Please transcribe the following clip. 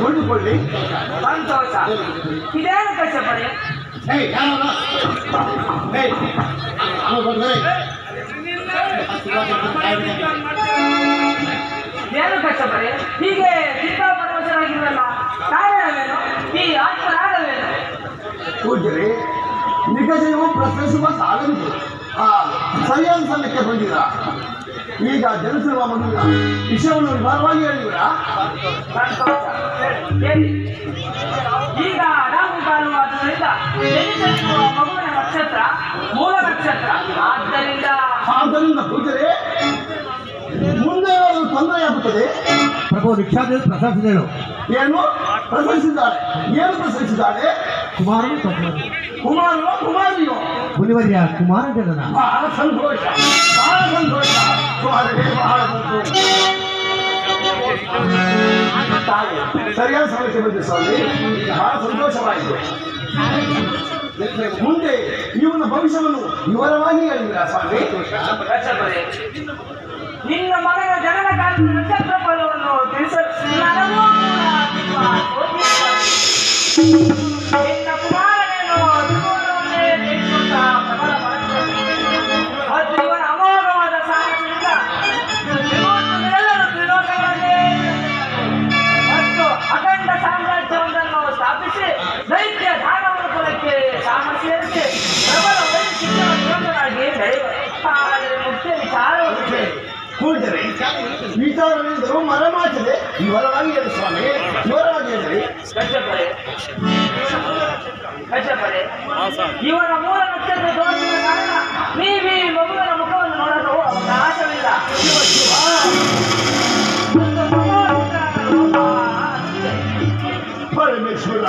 ಕೊಂಡುಕೊಳ್ಳಿ ಸಂತೋಷ. ಇದೇನು ಕಷ್ಟಪಡಿ ಏನು ಕಷ್ಟಪಡಿ ಹೀಗೆ ಚಿತ್ತ ಪರವಶರಾಗಿರಲ್ಲ ಕಾರಣವೇನು ಈ ಆತ್ಮರಾಗವೇನು ಪೂಜ್ಯರೇ ನಿಗಜವು ಪ್ರಶ್ನಿಸುವ ಸಾಲುಂಟು ಆ ಸರಿಯಾದ ಸಮಯಕ್ಕೆ ಬಂದಿರಾ? ಈಗ ಜನಿಸಿರುವ ಮಗುವಿನ ವಿಷಯವನ್ನು ವಿವರವಾಗಿ ಹೇಳಿದಿರಾ ಈಗ ನಾವು ಕಾಲುವಾದ್ದರಿಂದ ಜನಿಸಲಿರುವ ಮಗುವಿನ ನಕ್ಷತ್ರ ಮೂಲ ನಕ್ಷತ್ರ. ಆದ್ದರಿಂದ ಆದ್ದರಿಂದ ಪೂಜರೆ ಮುಂದೆ ತೊಂದರೆಯಾಗುತ್ತದೆ ಪ್ರಭು ವಿಖ್ಯಾತ ಪ್ರಶಂಸಿದಳು ಏನು? ಪ್ರಸರಿಸಿದ್ದಾರೆ ಏನು ಪ್ರಸರಿಸಿದ್ದಾರೆ ಕುಮಾರನು ತಪ್ಪು ಕುಮಾರನು ಕುಮಾರಿಯೋ? ಮುನಿವರ್ಯ ಕುಮಾರ ಜನನ ಬಹಳ ಸಂತೋಷ ಬಹಳ ಸಂತೋಷ. ತಾಯಿ, ಸರಿಯಾದ ಸಮಸ್ಯೆ ಬಂದಿದೆ ಸ್ವಾಮಿ. ಬಹಳ ಸಂತೋಷವಾಯಿತು ಮುಂದೆ ಇವನ ಭವಿಷ್ಯವನ್ನು ವಿವರವಾಗಿ ಹೇಳಿದ್ರ ಸ್ವಾಮಿ? ನಿನ್ನ ಮಗನ ಜನನ ಕಾಲದ ನಕ್ಷತ್ರ ಫಲವನ್ನು ತಿಳಿಸಲು ನನಗೂ ನಿಮ್ಮ ನಿನ್ನ ಕುಮಾರನೇನು ಕೂಡಿದರೆ ವಿಚಾರವೆಂದರು ಮರಮಾಚದೆ ವಿವರವಾಗಿ ಹೇಳಿ ಸ್ವಾಮಿ ವಿವರವಾಗಿ ಹೇಳಿ ಕಶ್ಯಪರೆ ಕಶ್ಯಪರೆ ಇವನ ಮೂಲ ನಕ್ಷತ್ರ ದೋಷದ ಕಾರಣ ನೀವೀ ಮಗುವಿನ ಮುಖವನ್ನು ನೋಡಲು ಅವಕಾಶವಿಲ್ಲ ಒಂದು ಮನೋಚಿತ್ರನ ಲೋಪ ಅಷ್ಟಿದೆ. ಪರಮೇಶ್ವರ